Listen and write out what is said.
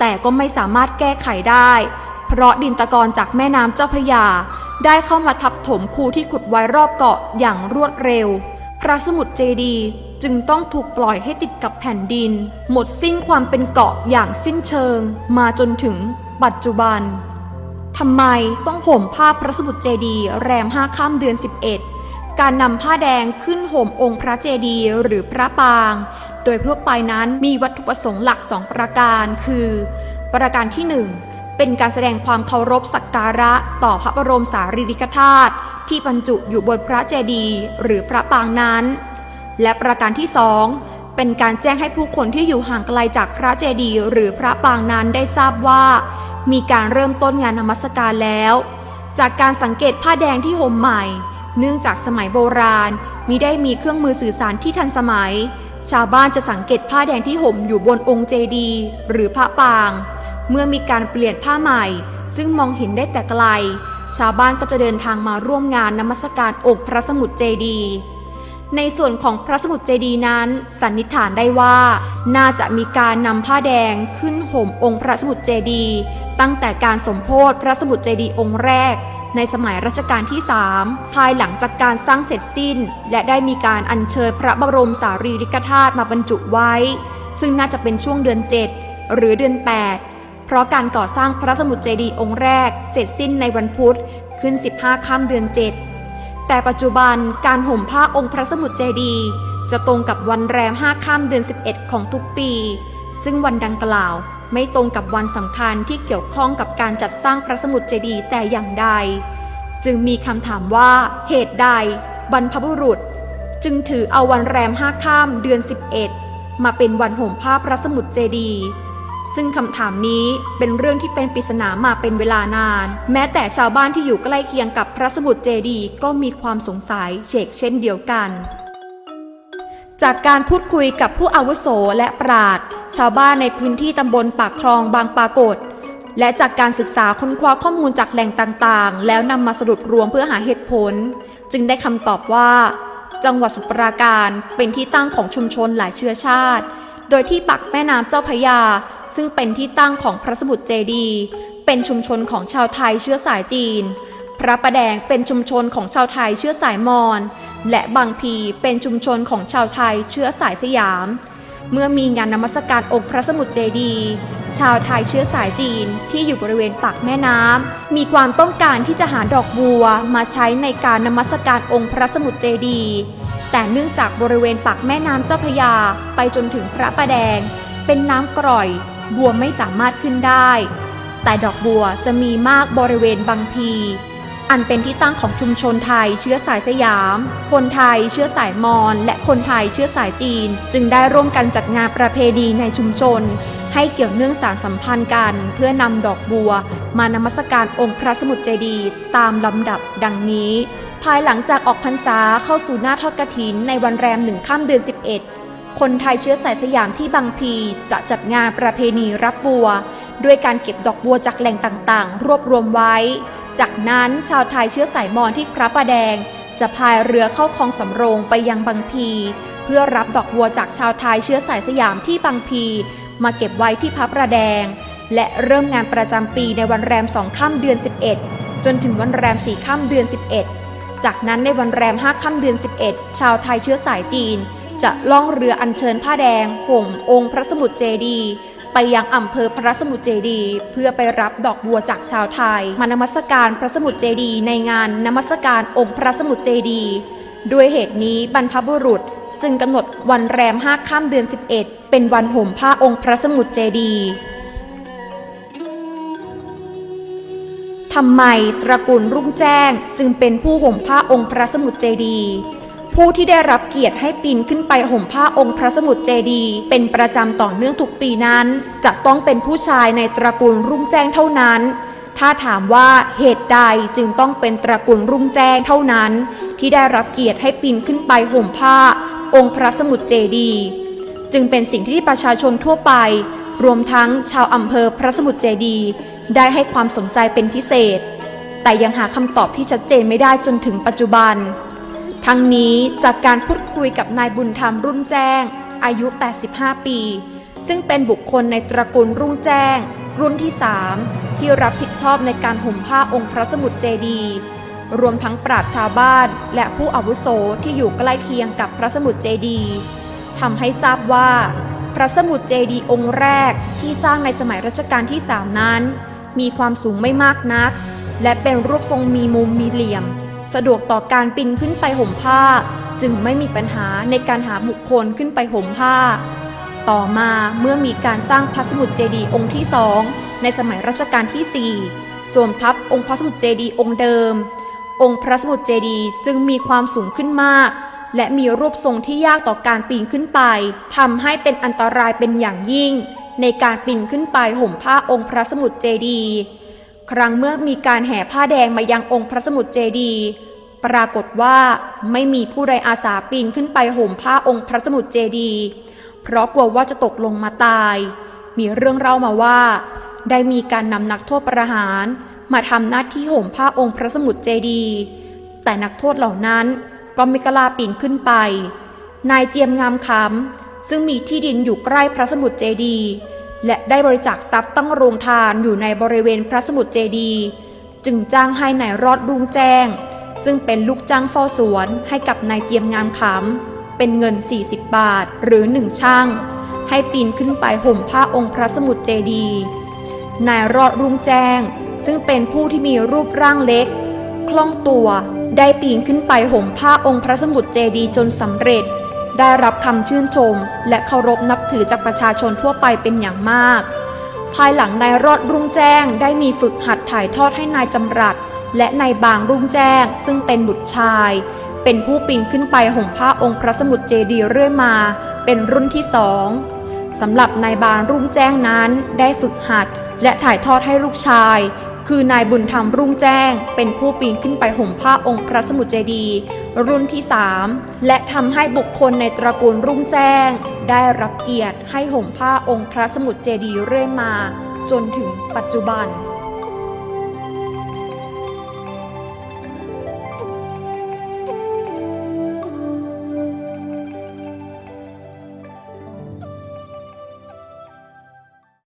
แต่ก็ไม่สามารถแก้ไขได้ เพราะดินตะกอนจากแม่น้ำเจ้าพระยา ได้เข้ามาทับถมคูที่ขุดไว้รอบเกาะอย่างรวดเร็ว พระสมุทรเจดีจึงต้องถูกปล่อยให้ติดกับแผ่นดิน หมดสิ้นความเป็นเกาะอย่างสิ้นเชิง มาจนถึงปัจจุบันทำไมต้องห่มผ้าพระสมุทรเจดีแรมห้าค่ำเดือน 11 การนำผ้าแดงขึ้นห่มองค์พระเจดีหรือพระปาง โดยทั่วไปนั้นมีวัตถุประสงค์หลักสองประการ คือ ประการที่หนึ่งเป็นการแสดงความเคารพสักการะต่อพระบรมสารีริกธาตุที่บรรจุอยู่บนพระเจดีย์หรือพระปางนั้น และประการที่สองเป็นการแจ้งให้ผู้คนที่อยู่ห่างไกลจากพระเจดีย์หรือพระปางนั้นได้ทราบว่า มีการเริ่มต้นงานนมัสการแล้ว จากการสังเกตผ้าแดงที่ห่มใหม่ เนื่องจากสมัยโบราณมิได้มีเครื่องมือสื่อสารที่ทันสมัย ชาวบ้านจะสังเกตผ้าแดงที่ห่มอยู่บนองค์เจดี หรือพระปาง เมื่อมีการเปลี่ยนผ้าใหม่ ซึ่งมองเห็นได้แต่ไกล ชาวบ้านก็จะเดินทางมาร่วมงานนมัสการองค์พระสมุทรเจดี ในส่วนของพระสมุทรเจดีนั้น สันนิษฐานได้ว่า น่าจะมีการนำผ้าแดงขึ้นห่มองค์พระสมุทรเจดี ตั้งแต่การสมโพธิพระสมุทรเจดีองค์แรก ในสมัยรัชกาลที่ 3 ภายหลังจากการสร้างเสร็จสิ้น และได้มีการอัญเชิญพระบรมสารีริกธาตุมาบรรจุไว้ ซึ่งน่าจะเป็นช่วงเดือน 7 หรือเดือน 8 เพราะการก่อสร้างพระสมุทรเจดีย์องค์แรก เสร็จสิ้นในวันพุธขึ้น 15 ค่ำเดือน 7 แต่ปัจจุบันการห่มผ้าองค์พระสมุทรเจดีย์จะตรงกับวันแรม 5 ค่ำเดือน 11 ของทุกปี ซึ่งวันดังกล่าว ไม่ตรงกับวันสำคัญที่เกี่ยวข้องกับการจัดสร้างพระสมุทรเจดีย์แต่อย่างใด จึงมีคำถามว่าเหตุใด บรรพบุรุษ จึงถือเอาวันแรม5ค่ำเดือน 11 มาเป็นวันห่มผ้าพระสมุทรเจดีย์ซึ่งคำถามนี้เป็นเรื่องที่เป็นปริศนามาเป็นเวลานาน แม้แต่ชาวบ้านที่อยู่ใกล้เคียงกับพระสมุทรเจดีย์ก็มีความสงสัยเชกเช่นเดียวกัน จากการพูดคุยกับผู้อาวุโสและปราด ชาวบ้านในพื้นที่ตำบลปากคลองบางปรากฏ และจากการศึกษาค้นคว้าข้อมูลจากแหล่งต่างๆ แล้วนำมาสรุปรวมเพื่อหาเหตุผล จึงได้คำตอบว่า จังหวัดสุพรปราการเป็นที่ตั้งของชุมชนหลายเชื้อชาติ โดยที่ปักแม่น้ำเจ้าพยา ซึ่งเป็นที่ตั้งของพระสมุทรเจดี เป็นชุมชนของชาวไทยเชื้อสายจีนพระประแดงเป็นชุมชนของชาวไทยเชื้อสายมอญและบางพีเป็นชุมชนของชาวไทยเชื้อสายสยาม เมื่อมีงานนมัสการองค์พระสมุทรเจดี ชาวไทยเชื้อสายจีนที่อยู่บริเวณปากแม่น้ำมีความต้องการที่จะหาดอกบัวมาใช้ในการนมัสการองค์พระสมุทรเจดี แต่เนื่องจากบริเวณปากแม่น้ำเจ้าพยาไปจนถึงพระประแดง เป็นน้ำกร่อย บัวไม่สามารถขึ้นได้ แต่ดอกบัวจะมีมากบริเวณบางพี อันเป็นที่ตั้งของชุมชนไทยเชื้อสายสยาม คนไทยเชื้อสายมอญและคนไทยเชื้อสายจีน จึงได้ร่วมกันจัดงานประเพณีในชุมชน ให้เกี่ยวเนื่องสารสัมพันธ์กัน เพื่อนำดอกบัว มานมัสการองค์พระสมุทรเจดีย์ตามลำดับดังนี้ ภายหลังจากออกพรรษาเข้าสู่หน้าทอดกฐินในวันแรมหนึ่งค่ำเดือน 11 คนไทยเชื้อสายสยามที่บางพีจะจัดงานประเพณีรับบัว ด้วยการเก็บดอกบัวจากแหล่งต่างๆ รวบรวมไว้ จากนั้นชาวไทยเชื้อสายมอญที่พระประแดง จะพายเรือเข้าคลองสำโรงไปยังบางพี เพื่อรับดอกบัวจากชาวไทยเชื้อสายสยามที่บางพี มาเก็บไว้ที่พระประแดง และเริ่มงานประจำปีในวันแรมสองค่ำเดือน 11 จนถึงวันแรมสี่ค่ำเดือน 11 จากนั้นในวันแรมห้าค่ำเดือน 11 ชาวไทยเชื้อสายจีน จะล่องเรืออัญเชิญผ้าแดงห่มองค์พระสมุทรเจดี ไปยังอำเภอพระสมุทรเจดี เพื่อไปรับดอกบัวจากชาวไทย มานมัสการพระสมุทรเจดีในงานนมัสการองค์พระสมุทรเจดีด้วยเหตุนี้บรรพบุรุษจึงกำหนดวันแรมห้าค่ำเดือน 11 เป็นวันห่มผ้าองค์พระสมุทรเจดีทำไมตระกูลรุ่งแจ้งจึงเป็นผู้ห่มผ้าองค์พระสมุทรเจดีย์ ผู้ที่ได้รับเกียรติให้ปีนขึ้นไปห่มผ้าองค์พระสมุทรเจดี เป็นประจำต่อเนื่องทุกปีนั้น จะต้องเป็นผู้ชายในตระกูลรุ่งแจ้งเท่านั้น ถ้าถามว่าเหตุใดจึงต้องเป็นตระกูลรุ่งแจ้งเท่านั้น ที่ได้รับเกียรติให้ปีนขึ้นไปห่มผ้า องค์พระสมุทรเจดี จึงเป็นสิ่งที่ประชาชนทั่วไป รวมทั้งชาวอำเภอพระสมุทรเจดี ได้ให้ความสนใจเป็นพิเศษ แต่ยังหาคำตอบที่ชัดเจนไม่ได้จนถึงปัจจุบัน ทั้งนี้จากการพูดคุยกับนายบุญธรรมรุ่นแจ้ง อายุ 85 ปี ซึ่งเป็นบุคคลในตระกูลรุ่งแจ้ง รุ่นที่ 3 ที่รับผิดชอบในการห่มผ้าองค์พระสมุทรเจดีรวมทั้งปราชญ์ชาวบ้าน และผู้อาวุโสที่อยู่ใกล้เคียงกับพระสมุทรเจดีทำให้ทราบว่า พระสมุทรเจดีองค์แรกที่สร้างในสมัยรัชกาลที่3นั้น มีความสูงไม่มากนัก และเป็นรูปทรงมีมุมมีเหลี่ยม สะดวกต่อการปีนขึ้นไปห่มผ้า จึงไม่มีปัญหาในการหาบุคคลขึ้นไปห่มผ้า ต่อมาเมื่อมีการสร้างพระสมุทรเจดีย์องค์ที่สองในสมัยรัชกาลที่ 4 สวมทับองค์พระสมุทรเจดีย์องค์เดิม องค์พระสมุทรเจดีย์จึงมีความสูงขึ้นมาก และมีรูปทรงที่ยากต่อการปีนขึ้นไปทำให้เป็นอันตรายเป็นอย่างยิ่ง ในการปีนขึ้นไปห่มผ้าองค์พระสมุทรเจดีย์ ครั้งเมื่อมีการแห่ผ้าแดงมายังองค์พระสมุทรเจดีย์ปรากฏว่าไม่มีผู้ใดอาสาปีนขึ้นไปห่มผ้าองค์พระสมุทรเจดีย์เพราะกลัวว่าจะตกลงมาตาย มีเรื่องเล่ามาว่า ได้มีการนำนักโทษประหาร มาทำหน้าที่ห่มผ้าองค์พระสมุทรเจดีย์แต่นักโทษเหล่านั้นก็ไม่กล้าปีนขึ้นไป นายเจียมงามคำซึ่งมีที่ดินอยู่ใกล้พระสมุทรเจดีย์ และได้บริจาคทรัพย์ตั้งโรงทานอยู่ในบริเวณพระสมุทรเจดีจึงจ้างให้นายรอดรุ่งแจ้ง ซึ่งเป็นลูกจ้างเฝ้าสวนให้กับนายเจียมงามขำเป็นเงิน 40 บาทหรือหนึ่งช่าง ให้ปีนขึ้นไปห่มผ้าองค์พระสมุทรเจดีนายรอดรุ่งแจ้ง ซึ่งเป็นผู้ที่มีรูปร่างเล็ก คล่องตัวได้ปีนขึ้นไปห่มผ้าองค์พระสมุทรเจดีจนสำเร็จ ได้รับคำชื่นชม และเคารพนับถือจากประชาชนทั่วไปเป็นอย่างมาก ภายหลังนายรอดรุ่งแจ้งได้มีฝึกหัดถ่ายทอดให้นายจำรัดและนายบางรุ่งแจ้ง ซึ่งเป็นบุตรชาย เป็นผู้ปีนขึ้นไปห่มผ้าองค์พระสมุทรเจดีย์เรื่อยมา เป็นรุ่นที่สองสำหรับนายบางรุ่งแจ้งนั้น ได้ฝึกหัดและถ่ายทอดให้ลูกชาย คือนายบุญธรรมรุ่งแจ้ง เป็นผู้ปีนขึ้นไปห่มผ้าองค์พระสมุทรเจดีย์รุ่นที่ 3 และทำให้บุคคลในตระกูลรุ่งแจ้ง ได้รับเกียรติให้ห่มผ้าองค์พระสมุทรเจดีย์เรื่อยมา จนถึงปัจจุบัน